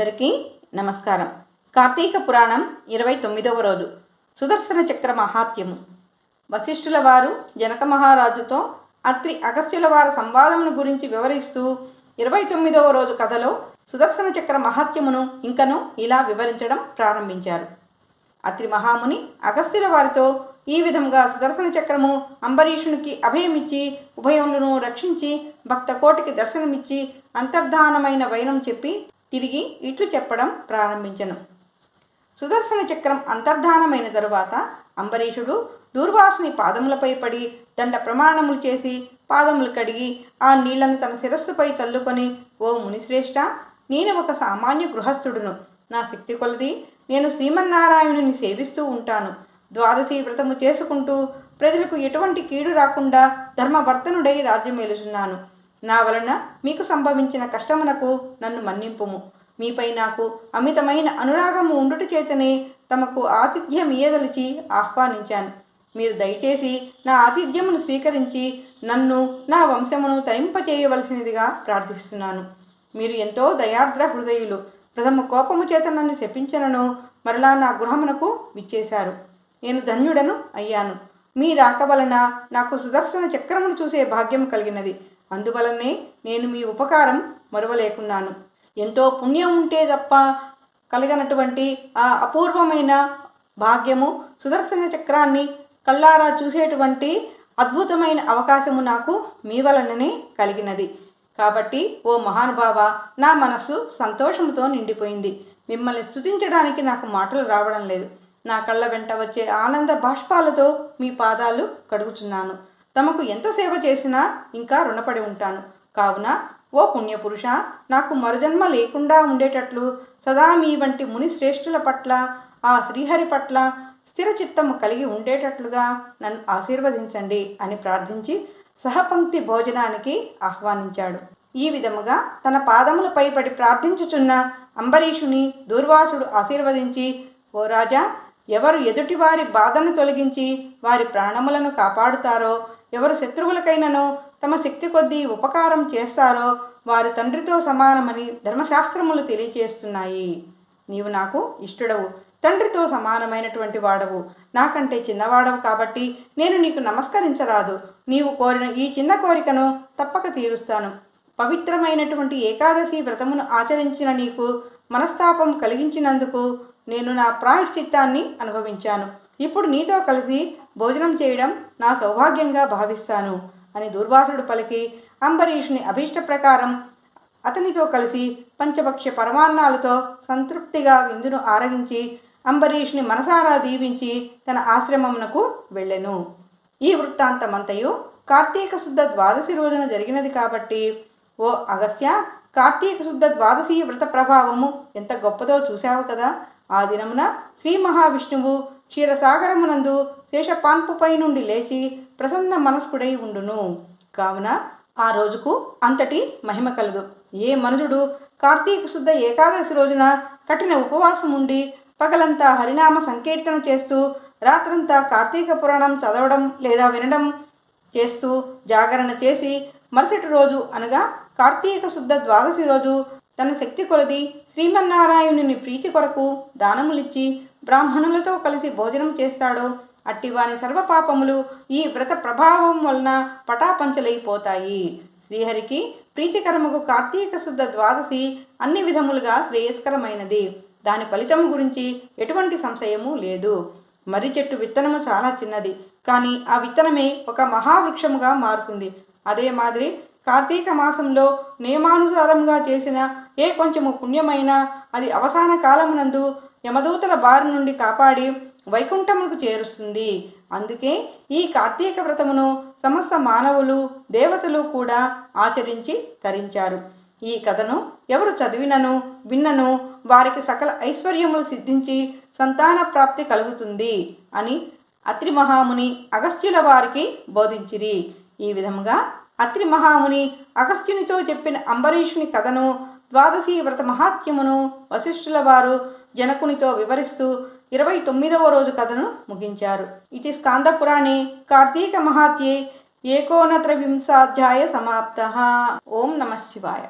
అందరికీ నమస్కారం. కార్తీక పురాణం ఇరవై తొమ్మిదవ రోజు. సుదర్శన చక్ర మహాత్యము వశిష్ఠుల వారు జనక మహారాజుతో అత్రి అగస్త్యుల వారి సంవాదమును గురించి వివరిస్తూ ఇరవై తొమ్మిదవ రోజు కథలో సుదర్శన చక్ర మహాత్యమును ఇంకను ఇలా వివరించడం ప్రారంభించారు. అత్రి మహాముని అగస్త్యుల వారితో ఈ విధంగా సుదర్శన చక్రము అంబరీషునికి అభయమిచ్చి ఉభయములను రక్షించి భక్త కోటికి దర్శనమిచ్చి అంతర్ధానమైన వైనం చెప్పి తిరిగి ఇట్లు చెప్పడం ప్రారంభించను. సుదర్శన చక్రం అంతర్ధానమైన తరువాత అంబరీషుడు దూర్వాసుని పాదములపై పడి దండ ప్రమాణములు చేసి పాదములు కడిగి ఆ నీళ్ళను తన శిరస్సుపై చల్లుకొని ఓ మునిశ్రేష్ఠ నేను ఒక సామాన్య గృహస్థుడును. నా శక్తి కొలది నేను శ్రీమన్నారాయణుని సేవిస్తూ ఉంటాను. ద్వాదశి వ్రతము చేసుకుంటూ ప్రజలకు ఎటువంటి కీడు రాకుండా ధర్మవర్తనుడై రాజ్యమేలుచున్నాను. నా వలన మీకు సంభవించిన కష్టమునకు నన్ను మన్నింపుము. మీపై నాకు అమితమైన అనురాగము ఉండుట చేతనే తమకు ఆతిథ్యం ఇయ్యదలిచి ఆహ్వానించాను. మీరు దయచేసి నా ఆతిథ్యమును స్వీకరించి నన్ను నా వంశమును తరింపచేయవలసినదిగా ప్రార్థిస్తున్నాను. మీరు ఎంతో దయార్ద్ర హృదయులు. ప్రథమ కోపము చేత నన్ను శపించనను మరలా నా గృహమునకు విచ్చేశారు. నేను ధన్యుడను అయ్యాను. మీ రాక వలన నాకు సుదర్శన చక్రమును చూసే భాగ్యం కలిగినది. అందువలనే నేను మీ ఉపకారం మరువలేకున్నాను. ఎంతో పుణ్యం ఉంటే తప్ప కలిగినటువంటి ఆ అపూర్వమైన భాగ్యము సుదర్శన చక్రాన్ని కళ్ళారా చూసేటువంటి అద్భుతమైన అవకాశము నాకు మీ వలననే కలిగినది. కాబట్టి ఓ మహానుభావ నా మనస్సు సంతోషంతో నిండిపోయింది. మిమ్మల్ని స్తుతించడానికి నాకు మాటలు రావడం లేదు. నా కళ్ళ వెంట వచ్చే ఆనంద బాష్పాలతో మీ పాదాలు కడుగుచున్నాను. తమకు ఎంత సేవ చేసినా ఇంకా రుణపడి ఉంటాను. కావున ఓ పుణ్యపురుష నాకు మరుజన్మ లేకుండా ఉండేటట్లు సదా మీ వంటి ముని శ్రేష్ఠుల పట్ల ఆ శ్రీహరి పట్ల స్థిర చిత్తము కలిగి ఉండేటట్లుగా నన్ను ఆశీర్వదించండి అని ప్రార్థించి సహపంక్తి భోజనానికి ఆహ్వానించాడు. ఈ విధముగా తన పాదములపై పడి ప్రార్థించుచున్న అంబరీషుని దూర్వాసుడు ఆశీర్వదించి ఓ రాజా ఎవరు ఎదుటివారి బాధను తొలగించి వారి ప్రాణములను కాపాడుతారో ఎవరు శత్రువులకైనను తమ శక్తి కొద్దీ ఉపకారం చేస్తారో వారి తండ్రితో సమానమని ధర్మశాస్త్రములు తెలియచేస్తున్నాయి. నీవు నాకు ఇష్టడవు తండ్రితో సమానమైనటువంటి వాడవు. నాకంటే చిన్నవాడవు కాబట్టి నేను నీకు నమస్కరించరాదు. నీవు కోరిన ఈ చిన్న కోరికను తప్పక తీరుస్తాను. పవిత్రమైనటువంటి ఏకాదశి వ్రతమును ఆచరించిన నీకు మనస్తాపం కలిగించినందుకు నేను నా ప్రాయశ్చిత్తాన్ని అనుభవించాను. ఇప్పుడు నీతో కలిసి భోజనం చేయడం నా సౌభాగ్యంగా భావిస్తాను అని దుర్వాసుడు పలికి అంబరీషుని అభీష్ట ప్రకారం అతనితో కలిసి పంచభక్ష పరమాన్నాలతో సంతృప్తిగా విందును ఆరగించి అంబరీష్ని మనసారా దీవించి తన ఆశ్రమమునకు వెళ్ళెను. ఈ వృత్తాంతమంతయు కార్తీక శుద్ధ ద్వాదశి రోజున జరిగినది కాబట్టి ఓ అగస్త్య కార్తీక శుద్ధ ద్వాదశి వ్రత ప్రభావము ఎంత గొప్పదో చూశావు కదా? ఆ దినమున శ్రీ మహావిష్ణువు క్షీరసాగరమునందు శేషపాన్పుపై నుండి లేచి ప్రసన్న మనస్కుడై ఉండును. కావున ఆ రోజుకు అంతటి మహిమ కలదు. ఏ మనుజుడు కార్తీక శుద్ధ ఏకాదశి రోజున కఠిన ఉపవాసం ఉండి పగలంతా హరినామ సంకీర్తన చేస్తూ రాత్రంతా కార్తీక పురాణం చదవడం లేదా వినడం చేస్తూ జాగరణ చేసి మరుసటి రోజు అనగా కార్తీక శుద్ధ ద్వాదశి రోజు తన శక్తి కొలది శ్రీమన్నారాయణుని ప్రీతి కొరకు దానములిచ్చి బ్రాహ్మణులతో కలిసి భోజనం చేస్తాడో అట్టివాని సర్వపాపములు ఈ వ్రత ప్రభావం వలన పటాపంచలైపోతాయి. శ్రీహరికి ప్రీతికరముకు కార్తీక శుద్ధ ద్వాదశి అన్ని విధములుగా శ్రేయస్కరమైనది. దాని ఫలితము గురించి ఎటువంటి సంశయము లేదు. మర్రి చెట్టు విత్తనము చాలా చిన్నది కానీ ఆ విత్తనమే ఒక మహావృక్షముగా మారుతుంది. అదే మాదిరి కార్తీక మాసంలో నియమానుసారంగా చేసిన ఏ కొంచెము పుణ్యమైనా అది అవసాన కాలమునందు యమదూతల బారి నుండి కాపాడి వైకుంఠమునకు చేరుస్తుంది. అందుకే ఈ కార్తీక వ్రతమును సమస్త మానవులు దేవతలు కూడా ఆచరించి తరించారు. ఈ కథను ఎవరు చదివినను విన్నను వారికి సకల ఐశ్వర్యములు సిద్ధించి సంతాన ప్రాప్తి కలుగుతుంది అని అత్రి మహాముని అగస్త్యుల వారికి బోధించిరి. ఈ విధముగా అత్రి మహాముని అగస్త్యునితో చెప్పిన అంబరీషుని కథను ద్వాదశీ వ్రత మహాత్యమును వశిష్ఠుల వారు జనకునితో వివరిస్తూ ఇరవై తొమ్మిదవ రోజు కథను ముగించారు. ఇది స్కాందపురాణే కార్తీక మహాత్యే ఏకోనత్రవింశాధ్యాయ సమాప్త. ఓం నమ శివాయ.